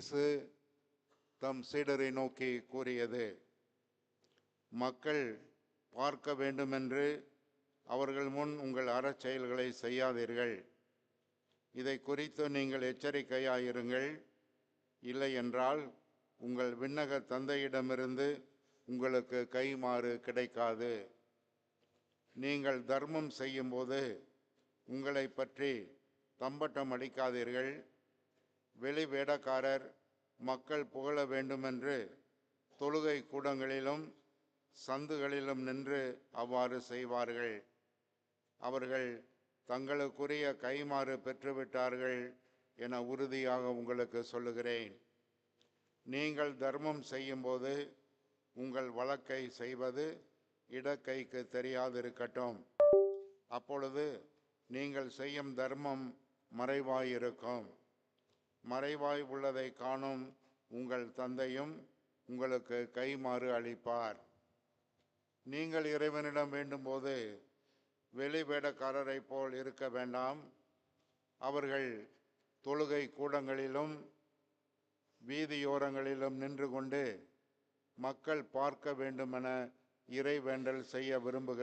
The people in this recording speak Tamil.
இயேசு தம் சீடரை நோக்கி கூறியது மக்கள் பார்க்க வேண்டுமென்று அவர்கள் முன் உங்கள் அறச்செயல்களை செய்யாதீர்கள். இதை குறித்து நீங்கள் எச்சரிக்கையாயிருங்கள். இல்லை என்றால் உங்கள் விண்ணக தந்தையிடமிருந்து உங்களுக்கு கைமாறு கிடைக்காது. நீங்கள் தர்மம் செய்யும்போது உங்களை பற்றி தம்பட்டம் அடிக்காதீர்கள். வெளி வேடக்காரர் மக்கள் புகழ வேண்டுமென்று தொழுகை கூடங்களிலும் சந்துகளிலும் நின்று அவ்வாறு செய்வார்கள். அவர்கள் தங்களுக்குரிய கைமாறு பெற்றுவிட்டார்கள் என உறுதியாக உங்களுக்கு சொல்லுகிறேன். நீங்கள் தர்மம் செய்யும்போது உங்கள் வழக்கை செய்வது இடக்கைக்கு தெரியாதிருக்கட்டும். அப்பொழுது நீங்கள் செய்யும் தர்மம் மறைவாயிருக்கும். மறைவாய் உள்ளதை காணும் உங்கள் தந்தையும் உங்களுக்கு கைமாறு அளிப்பார். நீங்கள் இறைவனிடம் வேண்டும்போது வெளிவேடக்காரரை போல் இருக்க வேண்டாம். அவர்கள் தொழுகை கூடங்களிலும் வீதியோரங்களிலும் நின்று கொண்டு மக்கள் பார்க்க வேண்டுமென இறைவேண்டல் செய்ய விரும்புகிறார்.